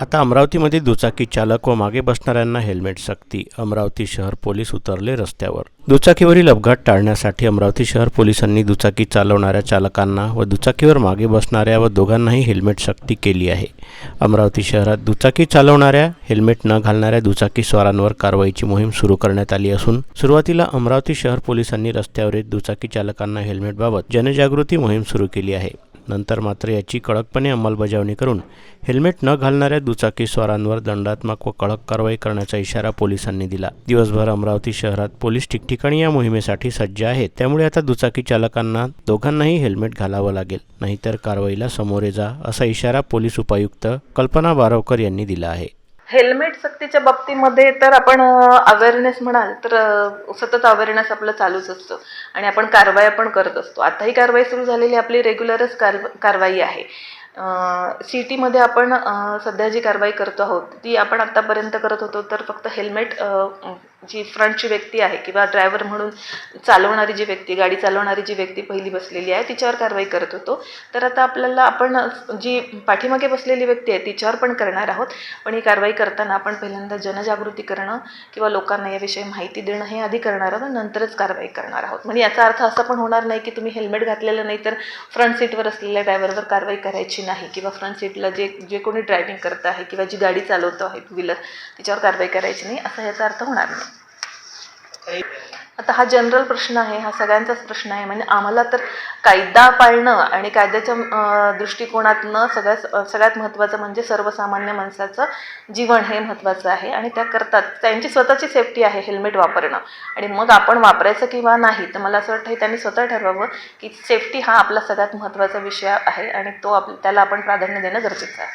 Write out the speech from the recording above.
आता अमरावतीमध्ये दुचाकी चालक व मागे बसणाऱ्यांना हेल्मेट सक्ती. अमरावती शहर पोलीस उतरले रस्त्यावर. दुचाकीवरील अपघात टाळण्यासाठी अमरावती शहर पोलिसांनी दुचाकी चालवणाऱ्या चालकांना व दुचाकीवर मागे बसणाऱ्या व दोघांनाही हेल्मेट सक्ती केली आहे. अमरावती शहरात दुचाकी चालवणाऱ्या हेल्मेट न घालणाऱ्या दुचाकी स्वारांवर कारवाईची मोहीम सुरू करण्यात आली असून सुरुवातीला अमरावती शहर पोलिसांनी रस्त्यावरील दुचाकी चालकांना हेल्मेटबाबत जनजागृती मोहीम सुरू केली आहे. नंतर मात्र याची कडकपणे अंमलबजावणी करून हेल्मेट न घालणाऱ्या दुचाकीस्वारांवर दंडात्मक व कडक कारवाई करण्याचा इशारा पोलिसांनी दिला. दिवसभर अमरावती शहरात पोलीस ठिकठिकाणी या मोहिमेसाठी सज्ज आहेत. त्यामुळे आता दुचाकी चालकांना दोघांनाही हेल्मेट घालावं लागेल. नाहीतर कारवाईला सामोरे जा असा इशारा पोलीस उपायुक्त कल्पना बारवकर यांनी दिला आहे. हेल्मेट सक्तीच्या बाबतीमध्ये तर आपण अवेअरनेस म्हणाल तर सतत अवेअरनेस आपलं चालूच असतं. आणि आपण कारवाया पण करत असतो. आता ही कारवाई सुरू झालेली आपली रेग्युलरच कार कारवाई आहे. सिटीमध्ये आपण सध्या जी कारवाई करतो आहोत ती आपण आत्तापर्यंत करत होतो तर फक्त हेल्मेट जी फ्रंटची व्यक्ती आहे किंवा ड्रायव्हर म्हणून चालवणारी जी व्यक्ती गाडी चालवणारी जी व्यक्ती पहिली बसलेली आहे तिच्यावर कारवाई करत होतो. तर आता आपल्याला आपण जी पाठीमागे बसलेली व्यक्ती आहे तिच्यावर पण करणार आहोत. पण ही कारवाई करताना आपण पहिल्यांदा जनजागृती करणं किंवा लोकांना याविषयी माहिती देणं हे आधी करणार आहोत नंतरच कारवाई करणार आहोत. म्हणजे याचा अर्थ असा पण होणार नाही की तुम्ही हेल्मेट घातलेलं नाही तर फ्रंट सीटवर असलेल्या ड्रायव्हरवर कारवाई करायची नाही किंवा फ्रंट सीटला जे जे कोणी ड्रायव्हिंग करत आहे किंवा जी गाडी चालवतो आहे टू व्हीलर तिच्यावर कारवाई करायची नाही. असा याचा अर्थ होणार नाही. आता हा जनरल प्रश्न आहे हा सगळ्यांचाच प्रश्न आहे. म्हणजे आम्हाला तर कायदा पाळणं आणि कायद्याच्या दृष्टिकोनातनं सगळ्यात सगळ्यात महत्त्वाचं म्हणजे सर्वसामान्य माणसाचं जीवन हे महत्त्वाचं आहे. आणि त्या करतात त्यांची स्वतःची सेफ्टी आहे हेल्मेट वापरणं. आणि मग आपण वापरायचं किंवा नाही तर मला असं वाटतं त्यांनी स्वतः ठरवावं की सेफ्टी हा आपला सगळ्यात महत्त्वाचा विषय आहे आणि तो आप त्याला आपण प्राधान्य देणं गरजेचं आहे.